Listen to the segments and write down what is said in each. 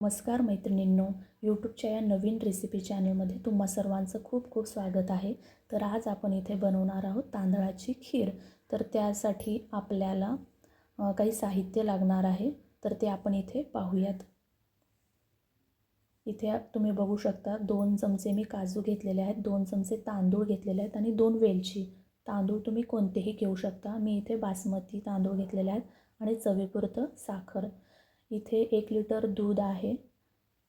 नमस्कार मैत्रिणींनो यूट्यूबच्या या नवीन रेसिपी चॅनलमध्ये तुम्हा सर्वांचं खूप खूप स्वागत आहे. तर आज आपण इथे बनवणार आहोत तांदळाची खीर. तर त्यासाठी आपल्याला काही साहित्य लागणार आहे. तर ते आपण इथे पाहूयात. इथे तुम्ही बघू शकता दोन चमचे मी काजू घेतलेले आहेत दोन चमचे तांदूळ घेतलेले आहेत आणि दोन वेलची. तांदूळ तुम्ही कोणतेही घेऊ शकता. मी इथे बासमती तांदूळ घेतलेले आहेत आणि चवीपुरतं साखर. इथे एक लिटर दूध आहे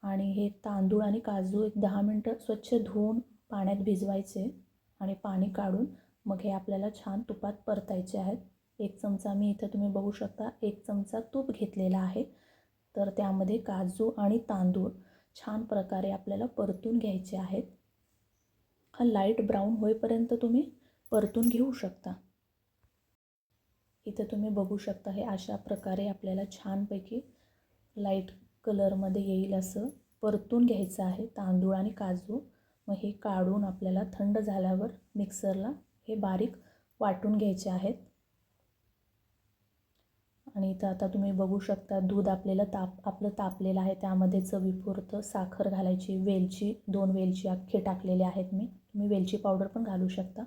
आणि हे तांदूळ आणि काजू एक दहा मिनटं स्वच्छ धुवून पाण्यात भिजवायचे आणि पाणी काढून मग हे आपल्याला छान तुपात परतायचे आहेत. एक चमचा मी इथं तुम्ही बघू शकता एक चमचा तूप घेतलेला आहे. तर त्यामध्ये काजू आणि तांदूळ छान प्रकारे आपल्याला परतून घ्यायचे आहेत. हा लाइट ब्राऊन होईपर्यंत तुम्ही परतून घेऊ शकता. इथे तुम्ही बघू शकता हे अशा प्रकारे आपल्याला छानपैकी लाइट कलरमध्ये येईल असं परतून घ्यायचं आहे तांदूळ आणि काजू. मग हे काढून आपल्याला थंड झाल्यावर मिक्सरला हे बारीक वाटून घ्यायचे आहेत. आणि इथं आता तुम्ही बघू शकता दूध आपल्याला ताप आपलं तापलेलं आहे. त्यामध्ये चवीपुरतं साखर घालायची. वेलची दोन वेलची अख्खे टाकलेले आहेत मी. तुम्ही वेलची पावडर पण घालू शकता.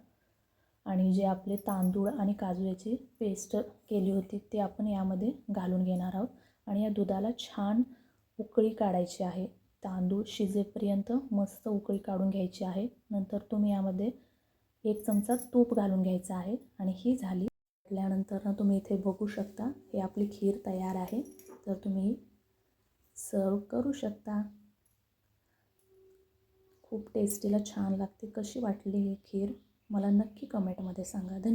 आणि जे आपले तांदूळ आणि काजू याची पेस्ट केली होती ते आपण यामध्ये घालून घेणार आहोत. आणि या दुधाला छान उकळी काढायची आहे. तांदूळ शिजेपर्यंत मस्त उकळी काढून घ्यायची आहे. नंतर तुम्ही यामध्ये एक चमचा तूप घालून घ्यायचा आहे आणि ही झाली. घातल्यानंतर ना तुम्ही इथे बघू शकता हे आपली खीर तयार आहे. तर तुम्ही सर्व करू शकता. खूप टेस्टीला छान लागते. कशी वाटली ही खीर? मला नक्की कमेंटमध्ये सांगा. धन्यवाद.